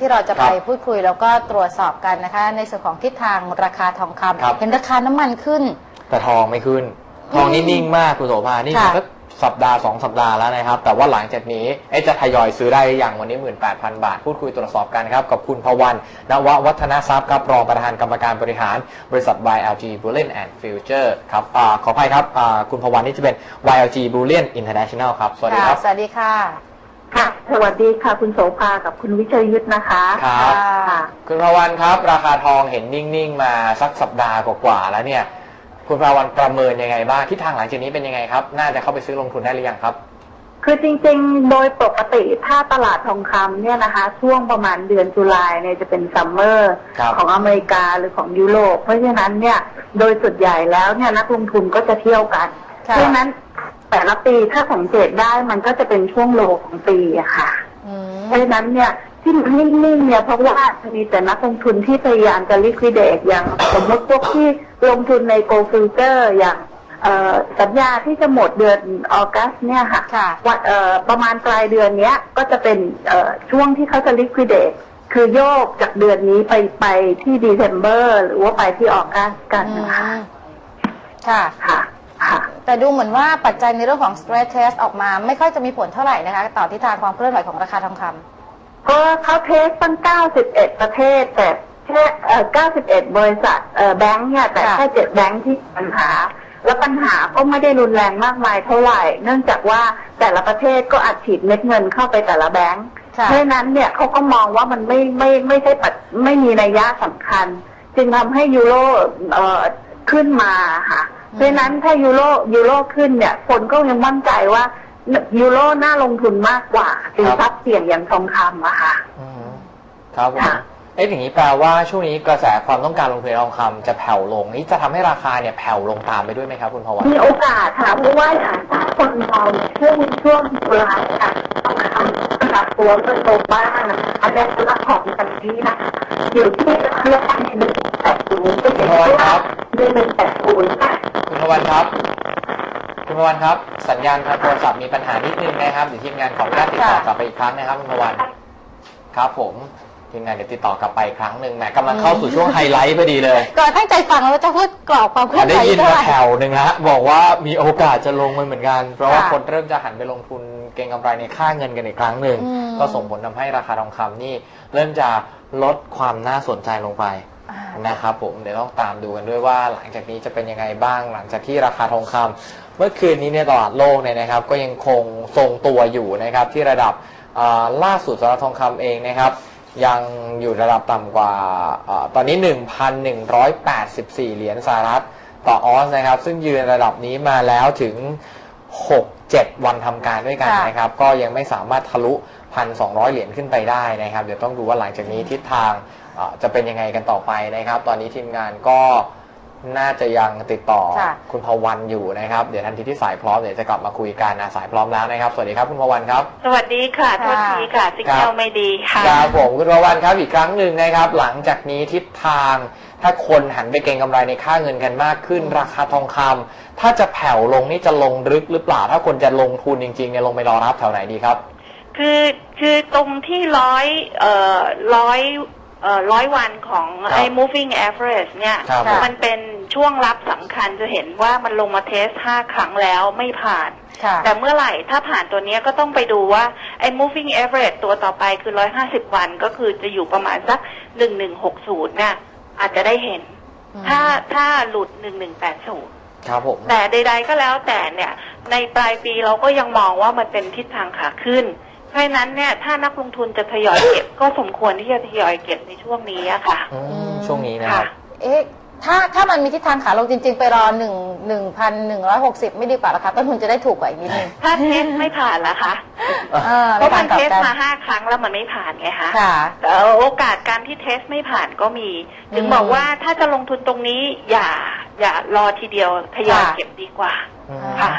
ที่เราจะครัไปบพูดคุยแล้วก็ตรวจสอบกันนะคะ ในส่วนของทิศทางราคาทองคำครับ เห็นราคาน้ำมันขึ้น แต่ทองไม่ขึ้น ทองนี่นิ่งมากคุณโสภานี่ค่ะก็สัปดาห์สองสัปดาห์แล้วนะครับ แต่ว่าหลังจากนี้เอ๊ะจะทยอยซื้อได้หรือยังวันนี้ 18,000 บาท พูดคุยตรวจสอบกันครับ กับคุณพวันนววัฒนทรัพย์ครับรองประธานกรรมการบริหาร บริษัท YLG Bullion and Future ครับอาขออภัยครับอ่าคุณพวันนี่จะเป็น YLG Bullion International ครับสวัสดีครับ สวัสดีค่ะ ค่ะ สวัสดีค่ะ คุณโสภากับคุณวิชัยยุทธนะคะครับ ค่ะ คุณพวันครับ ราคาทองเห็นนิ่งๆ มาสักสัปดาห์กว่าๆแล้วเนี่ย คุณพวันประเมินยังไงบ้างทิศทางหลังจากนี้เป็นยังไงครับ น่าจะเข้าไปซื้อลงทุนได้หรือยังครับ คือจริงๆ โดยปกติถ้าตลาดทองคำเนี่ยนะคะ ช่วงประมาณเดือนตุลาเนี่ยจะเป็นซัมเมอร์ครับ ของอเมริกาหรือของยุโรป เพราะฉะนั้นเนี่ยโดยส่วนใหญ่แล้วเนี่ยนักลงทุนก็จะเที่ยวกันค่ะเพราะฉะนั้น แต่ละปีถ้าสังเกตได้มันก็จะเป็นช่วงโลของปีอะค่ะอืมเพราะฉะนั้นเนี่ยที่มันนิ่งๆเนี่ยเพราะว่ามีแต่นักลงทุนที่พยายามจะ liquidate อย่างสมมติพวกที่ลงทุนใน gold future อย่างเอ่อสัญญาที่จะหมดเดือนออกัสเนี่ยค่ะค่ะวันเอ่อประมาณปลายเดือนเนี้ยก็จะเป็นเอ่อช่วงที่เขาจะ liquidate คือโยกจากเดือนนี้ไปไปที่ December หรือว่าไปที่ออกัสกันอืนะคะมค่ะค่ะ ค่ะ แต่ดูเหมือนว่าปัจจัยในเรื่องของ stress test ออกมาไม่ค่อยจะมีผลเท่าไหร่นะคะ ต่อทิศทางความเคลื่อนไหวของราคาทองคำก็เขาเทสตั้ง 91 ประเทศ แต่แค่เอ่อ91 บริษัทเอ่อแบงค์เนี่ยแต่ค่ะแค่เจ็ดแบงค์ที่มีปัญหา แล้วปัญหาก็ไม่ได้รุนแรงมากมายเท่าไหร่ เนื่องจากว่าแต่ละประเทศก็อัดฉีดเม็ดเงินเข้าไปแต่ละแบงค์ ค่ะ เพราะฉะนั้นเนี่ยเขาก็มองว่ามันไม่ไม่ไม่ใช่ปัจไม่มีนัยยะสำคัญ จึงทำให้ยูโรเอ่อขึ้นมาค่ะ เพราะฉะนั้นถ้ายูโรยูโรขึ้นเนี่ยคนก็ยังมั่นใจว่ายูโรน่าลงทุนมากกว่าสินทรัพย์เสี่ยงอย่างทองคำอะค่ะอืมครับผมค่ะเอ๊ะอย่างนี้แปลว่าช่วงนี้กระแสความต้องการลงทุนในทองคำจะแผ่วลงนี่จะทำให้ราคาเนี่ยแผ่วลงตามไปด้วยไหมครับ คุณพวันมีโอกาสค่ะเพราะว่าถ้าคนมองช่วงช่วงตุลาค่ะต้องทำปรับตัวเพื่อโตบ้างนะคะและสำหรับของกันที่นะอยู่ที่เรื่องการหนึ่งแปดศูนย์ก็เห็นว่าหนึ่งหนึ่งแปดศูนย์ค่ะคุณ พวันครับ คุณพวันครับ สัญญาณทางโทรศัพท์มีปัญหานิดนึงนะครับเดี๋ยวทีมงานขออนุญาตติดต่อกลับไปอีกครั้งนะครับคุณพวันครับ ผมทีมงานเดี๋ยวติดต่อกลับไปอีกครั้งหนึ่งแหมกำลังเข้าสู่ช่วงไฮไลท์พอดีเลย ก่อนตั้งใจฟังแล้วจะพูดกรอบความเคลื่อนได้ไหวยินเท่ามาไหร่ แถวหนึ่งฮะบอกว่ามีโอกาสจะลงมาเหมือนกัน เพราะว่าค่ะคนเริ่มจะหันไปลงทุนเก็งกำไรในค่าเงินกันอีกครั้งหนึ่งอืม ก็ส่งผลทำให้ราคาทองคำนี่เริ่มจะลดความน่าสนใจลงไปอ่า นะครับผมเดี๋ยวต้องตามดูกันด้วยว่าหลังจากนี้จะเป็นยังไงบ้าง หลังจากที่ราคาทองคำเมื่อคืนนี้ในตลาดโลกเนี่ยนะครับ ก็ยังคงทรงตัวอยู่นะครับที่ระดับอ่าล่าสุดสำหรับทองคำเองนะครับ ยังอยู่ระดับต่ำกว่าอาตอนนี้ 1,184 เหรียญสหรัฐต่อออนซ์นะครับ ซึ่งยืนระดับนี้มาแล้วถึง 6-7 วันทำการด้วยกันค่ะนะครับ ก็ยังไม่สามารถทะลุ 1,200 เหรียญขึ้นไปได้นะครับ เดี๋ยวต้องดูว่าหลังจากนี้ทิศทางอ่าจะเป็นยังไงกันต่อไปนะครับ ตอนนี้ทีมงานก็น่าจะยังติดต่อค่ะคุณพวันอยู่นะครับ เดี๋ยวทันทีที่สายพร้อมเดี๋ยวจะกลับมาคุยกันนะสายพร้อมแล้วนะครับ สวัสดีครับคุณพวันครับ สวัสดีค่ะโทษทีค่ะสิกเนลไม่ดีค่ะครับผมคุณประวันครับอีกครั้งหนึ่งนะครับ หลังจากนี้ทิศทางถ้าคนหันไปเก็งกำไรในค่าเงินกันมากขึ้น ราคาทองคำถ้าจะแผ่วลงนี่จะลงลึกหรือเปล่า ถ้าคนจะลงทุนจริงๆเนี่ยลงไปรอรับแถวไหนดีครับ คือคือตรงที่ร้อยเอ่อร้อยเอ่อร้อยวันของครับไอ้ moving average เนี่ยครับ มันเป็นช่วงรับสำคัญจะเห็นว่ามันลงมาเทสห้าครั้งแล้วไม่ผ่าน ค่ะ แต่เมื่อไหร่ถ้าผ่านตัวเนี้ยก็ต้องไปดูว่าไอ้ moving average ตัวต่อไปคือ 150 วันก็คือจะอยู่ประมาณสัก 1160น่ะอาจจะได้เห็น อืม ถ้าถ้าหลุด 1180 ครับผม แต่ใด ๆ ก็แล้วแต่เนี่ย ในปลายปีเราก็ยังมองว่ามันเป็นทิศทางขาขึ้น เพราะฉะนั้นเนี่ยถ้านักลงทุนจะทยอยเก็บ ก็สมควรที่จะทยอยเก็บในช่วงนี้อะค่ะ อืมช่วงนี้นะครับ เอ๊ะถ้าถ้ามันมีทิศทางขาลงจริง ๆ ไปรอหนึ่งหนึ่งพันหนึ่งร้อยหกสิบไม่ดีกว่าราคาต้นทุนจะได้ถูกกว่าอีกนิดนึงถ้าเทสไม่ผ่านล่ะคะเออเพราะมันกลับเทสกันมาห้าครั้งแล้วมันไม่ผ่านไงคะ ค่ะ แต่โอกาสการที่เทสไม่ผ่านก็มี ถึงอืมบอกว่าถ้าจะลงทุนตรงนี้อย่าอย่ารอทีเดียวทยอยค่ะ เก็บดีกว่า อืม ค่ะ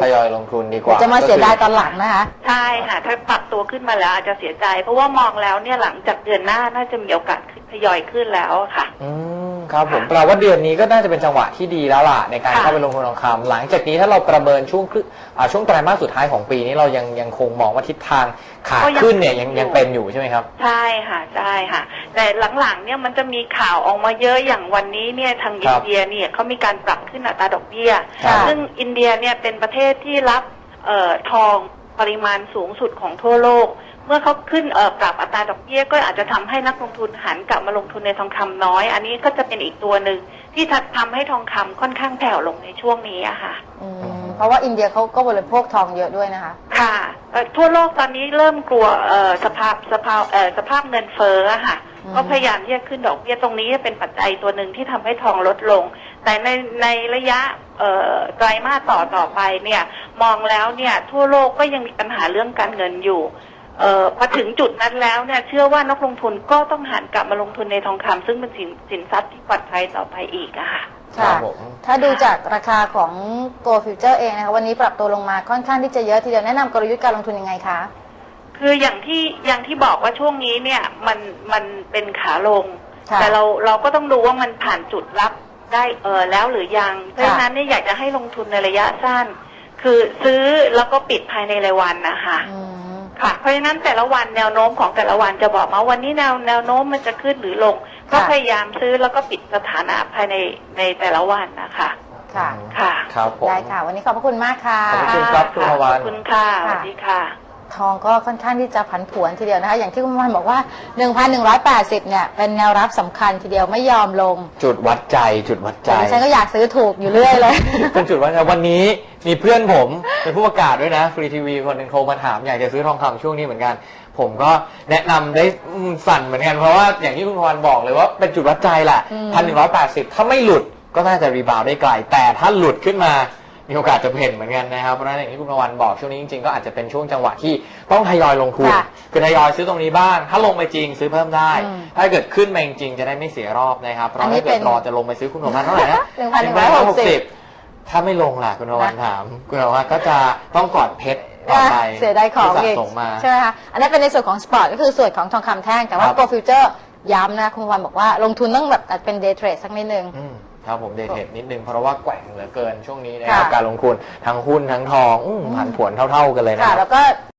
ทยอยลงทุนดีกเดี๋ยว่าวจะมาเสียดายตอนหลังนะคะ ใช่ค่ะถ้าปรับตัวขึ้นมาแล้วอาจจะเสียใจ เพราะว่ามองแล้วเนี่ยหลังจากเดือนหน้าน่าจะมีโอกาสทยอยขึ้นแล้วอะค่ะ อืม ครับผมแปลว่าเดือนนี้ก็น่าจะเป็นจังหวะที่ดีแล้วล่ะในการค่ะ เข้าไปลงทุนทองคำหลังจากนี้ถ้าเราประเมินช่วงครึ่งอ่าช่วงไตรมาสสุดท้ายของปีนี้เรายังยังคงมองว่าทิศทางขาขึ้นเนี่ยยังยังเป็นอยู่ใช่ไหมครับ ใช่ค่ะใช่ค่ะ แต่หลังๆเนี่ยมันจะมีข่าวออกมาเยอะอย่างวันนี้เนี่ยทางครัอิบนเดียเนี่ยเขามีการปรับขึ้นอัตราดอกเบี้ยครับซึ่งอินเดียเนี่ยเป็นประเทศที่รับเอ่อทอง ปริมาณสูงสุดของทั่วโลก เมื่อเขาขึ้นเอ่อปรับอัตราดอกเบี้ยก็อาจจะทำให้นักลงทุนหันกลับมาลงทุนในทองคำน้อย อันนี้ก็จะเป็นอีกตัวหนึ่งที่ทำให้ทองคำค่อนข้างแผ่วลงในช่วงนี้อะค่ะอืมเพราะว่าอินเดียเขาก็บริโภคทองเยอะด้วยนะคะ ค่ะเอ่อทั่วโลกตอนนี้เริ่มกลัวเอ่อสภาพสภาพเอ่อสภาพเงินเฟ้ออะค่ะอืม ก็พยายามที่จะขึ้นดอกเบี้ยตรงนี้เป็นปัจจัยตัวหนึ่งที่ทำให้ทองลดลง แต่ในในระยะเอ่อไตรมาสต่อต่อไปเนี่ยมองแล้วเนี่ยทั่วโลกก็ยังมีปัญหาเรื่องการเงินอยู่เอ่อพอถึงจุดนั้นแล้วเนี่ยเชื่อว่านักลงทุนก็ต้องหันกลับมาลงทุนในทองคำซึ่งเป็นสินสินทรัพย์ที่ปลอดภัยต่อไปอีกอะค่ะครับค่ะผมถ้าดูจากราคาของตัวฟิวเจอร์เองนะคะวันนี้ปรับตัวลงมาค่อนข้างที่จะเยอะทีเดียวแนะนำกลยุทธ์การลงทุนยังไงคะ คืออย่างที่อย่างที่บอกว่าช่วงนี้เนี่ยมันมันเป็นขาลงค่ะแต่เราเราก็ต้องดูว่ามันผ่านจุดรับได้เออแล้วหรือยัง เพราะฉะนั้นเนี่ยอยากจะให้ลงทุนในระยะสั้น คือซื้อแล้วก็ปิดภายในรายวันนะคะอืมค่ะ เพราะฉะนั้นแต่ละวันแนวโน้มของแต่ละวันจะบอกมาวันนี้แนวแนวโน้มมันจะขึ้นหรือลง ก็พยายามซื้อแล้วก็ปิดสถานะภายในในแต่ละวันนะคะค่ะ ค่ะ ครับผมได้ค่ะ วันนี้ขอบพระคุณมากค่ะ ขอบคุณครับคุณะพวันขอบคุณค่ะ สวัสดีค่ะ ทองก็ค่อนข้างที่จะผันผวนทีเดียวนะคะ อย่างที่คุณวันบอกว่า 1,180 เนี่ย เป็นแนวรับสำคัญทีเดียวไม่ยอมลงจุดวัดใจจุดวัดใจแต่ดิฉันก็อยากซื้อถูกอยู่เรื่อยเลย เป็นจุดวัดใจวันนี้มีเพื่อนผมเป็นผู้ประกาศด้วยนะฟรีทีวีคนหนึ่งโทรมาถามอยากจะซื้อทองคำช่วงนี้เหมือนกัน ผมก็แนะนำได้อืมสั่นเหมือนกันเพราะว่าอย่างที่คุณพรบอกเลยว่าเป็นจุดวัดใจแหละอืมพันหนึ่งร้อยแปดสิบถ้าไม่หลุดก็น่าจะรีบาวด์ได้ไกลแต่ถ้าหลุดขึ้นมา มีโอกาสจะเห็นเหมือนกันนะครับเพราะฉะนั้นอย่างที่คุณพรบอกช่วงนี้จริงๆก็อาจจะเป็นช่วงจังหวะที่ต้องทยอยลงทุนค่ะคือทยอยซื้อตรงนี้บ้าง ถ้าลงไปจริงซื้อเพิ่มได้ อืมถ้าเกิดขึ้นมาจริงๆจะได้ไม่เสียรอบนะครับเพอันราะนี้ถ้าเกิเป็ดนรอจะลงไปซื้อคุณพรเท่าไหร่นะ1,160ถ้าไม่ลงล่ะคุณพรถามคุณพรก็จะต้องกอดเพชรต่อไปเสียดายของที่อีสะกสมมา ใช่ไหมคะอันนี้นเป็นในส่วนของสปอร์ตก็คือส่วนของทองคำแท่งแต่ว่าครับตัวฟิวเจอร์ย้ำนะคุณวันบอกว่าลงทุนต้องแบบเป็นเดย์เทรดสักนิดนึง อืม ครับผมเดทเทดนิดนึงเพราะว่าแกว่งเหลือเกินช่วงนี้นะครับค่ะ การลงทุนทั้งหุ้นทั้งทองอืมผันผวนเท่า ๆกันเลยนะคค่ะ รับ แล้วก็